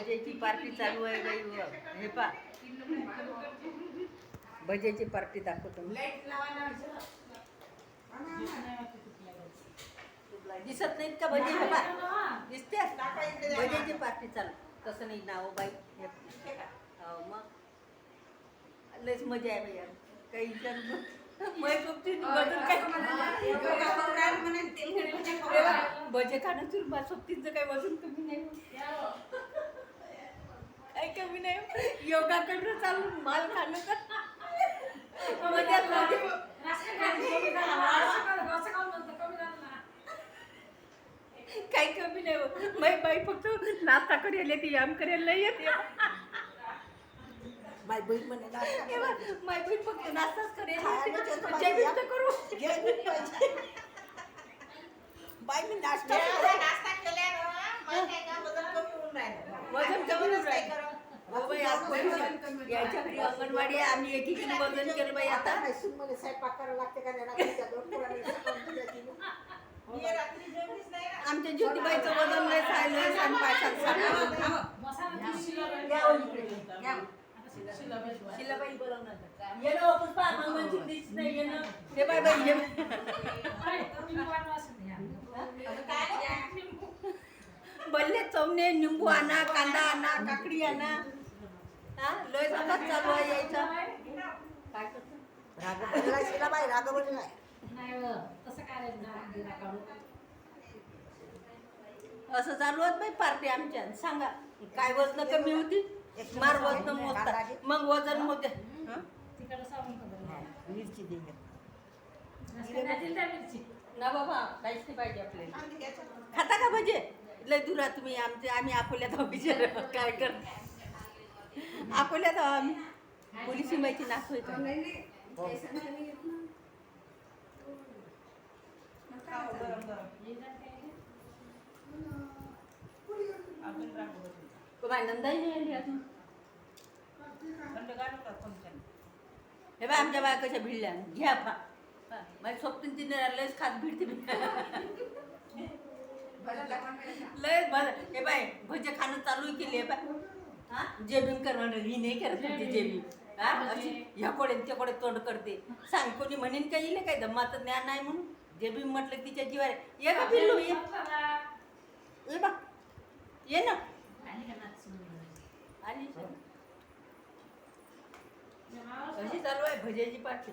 भजेची party चालू आहे बाई व. हे पा. भजेची पार्टी दाखवतो दिसत नाहीत का भजे हे पा. दिसते? भजेची पार्टी चालू. तसं नाही ना हो बाई. हे. हो मग. लयच मजा आहे बाई. काही विचार सोबती भजे खाणं चुरबा सोबतीचं काही वजन कमी नाही? काही कमी नाही. योगा करणं चालू माल खाणं का मजा. काही कमी नाही होत. मै बाई फक्त नाश्ता करेल येते याम करेल नाही येते. माय बहीण म्हणे नाश्ता हे माय बहीण फक्त नाश्ताच बाई, जेवण. तर करू. बाई मी नाश्ता वजन कमी होऊन राहिलं. हो बाई, याच्या घरी अंगणवाडी आहे आम्ही एकीकडे वजन केलं बाई आता. आता सून मध्ये स्वयंपाक करायला लागते का नाही रात्रीच्या दोन पोरांनी सकाळी दिल्या तिने. आमच्या ज्योतिबाईचं वजन लय राहिलं आणि पायसात शिलाबाई बोलवणार ये ना पुष्पा मंगळची दिस नाही ये ना ते बाय बाई ये बल्ले चवणे निंबू आणा कांदा आणा काकडी आणा. हा? लय सगळं चालू आहे यायचा. बाई असं चालू आहे बाई पार्टी आमच्या. सांगा काय वजन कमी होती? मार वजन मोजता. मग वजन मोजते हं? मिरची दे. ना बाबा काहीच नाही पाहिजे आपल्याला. खाता का भजे? लय दुरा तुम्ही आमचे आम्ही अकोल्यात विचार काय कर अकोल्यात आहो आम्ही पोलिसी माहिती नाचतोय का बाय नंदाई नाही अजून? हे बाय आमच्या बाया कशा भिडल्या. घ्या फा माझ्या स्वप्न तिने लयच खात भिडते. मी लय बरं हे बाय भजे खाणं चालू केली आहे बाय. हा? जेबिंग करणार ही नाही करत होती जेबिंग हा? अशी ह्या कोडे त्या कोडे तोंड करते. सांग कोणी म्हणेन का येईल काय धम्माचं ज्ञान नाही म्हणून. जेबिंग म्हटलं तिच्या जीवार ये का पिल्लू ये. ये बा ये ना. आली कशी चालू आहे? भजेची पार्टी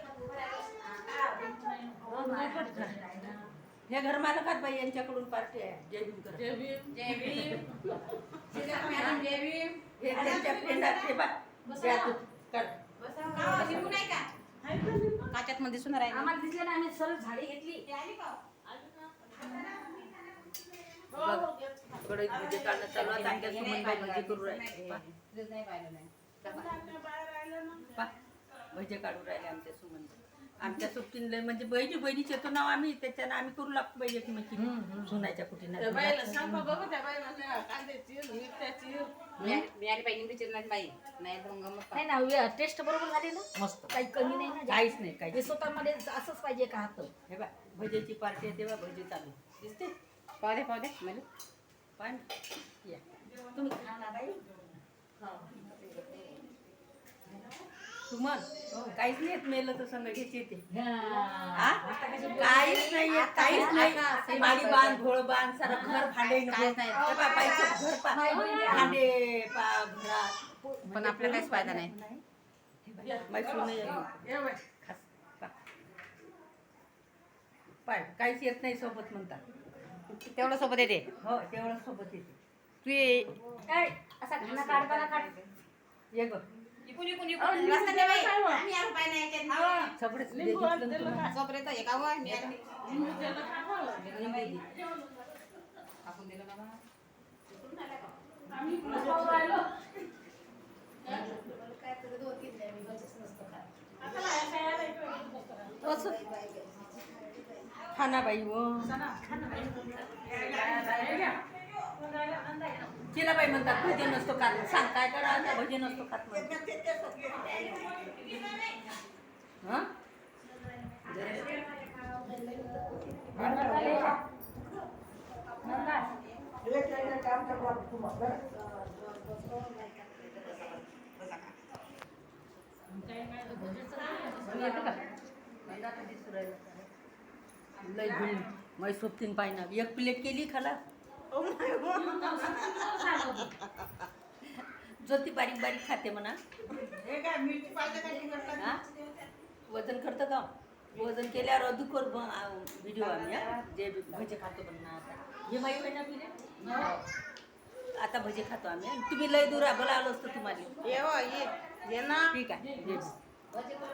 हे घर मालकात बाई यांच्याकडून पार्टी आहे. जय भीम करा. हे त्यांच्या फ्रेंडात हे बा द्या तू, कर. काच्यात मध्ये सुना राहिली. आम्हाला दिसले ना आम्ही सरळ झाडी घेतली. बघ, कडईत भजे काढणं चालू आहे. आमच्या सुमनबाई भजी करू राहिले. पा, नाही पाहिलं नाही. पा. भजे काढू राहिले आमच्या सुमन आमच्या सुट्टीला म्हणजे बहिणी बहिणीचे तो नाव आम्ही त्याच्यानं आम्ही करू लागतो बाई एकमेकी सुनायच्या कुठे बियाणी पाहिजे चिरणार बाई नाही तर मग गंमत नाही ना टेस्ट बरोबर झाली ना? मस्त. काही कमी नाही ना काहीच नाही हे काहीच स्वतःमध्ये असंच पाहिजे का हात हे बा भजेची पार्टी आहे तेव्हा भजे चालू. दिसते? पाहू दे पाहू दे मला. ना. या. तुम्ही खा ना बाई. सुमन काहीच नाही येत मेलं तर संग घ्यायची येते. हा? काहीच नाही येत काहीच नाही. माडी बांध घोळ बांध सारं घर भांडे. हे बाईचं घर. भांडे घरात. पण आपल्याला काहीच फायदा नाही. पाय काहीच येत नाही सोबत म्हणतात तेवढं सोबत येते. हो तेवढं सोबत येते. तू ये. काय असा घाणा काढताना काढ. ये ग इकून इकून इकून रस्ता नाही बाई. आम्ही आलो पाय नाही याच्यात. सगळेच दे घेतलं ना तुम्हाला. जोपर्यंत हे का हो, मी आली. दिलं का खाना बाई व तिला बाई म्हणतात भजन नसतो खात. सांग काय करा? भजी भजन नसतो खात लय गुण मै सोबतीन पाहिना. एक प्लेट केली खाला? ज्योती बारीक बारीक खाते म्हणा. हे काय मिरची पाहिजे का तिखट हा? वजन करतं का? वजन केल्यावर अधिक व्हिडिओ आम्ही हा? जे भजे खातो पण ना आता हे माहीत आहे ना आता भजे खातो आम्ही. तुम्ही लय दूर बोला आलो असतो तुम्हाला. ये हो, ये ये ना. ठीक आहे.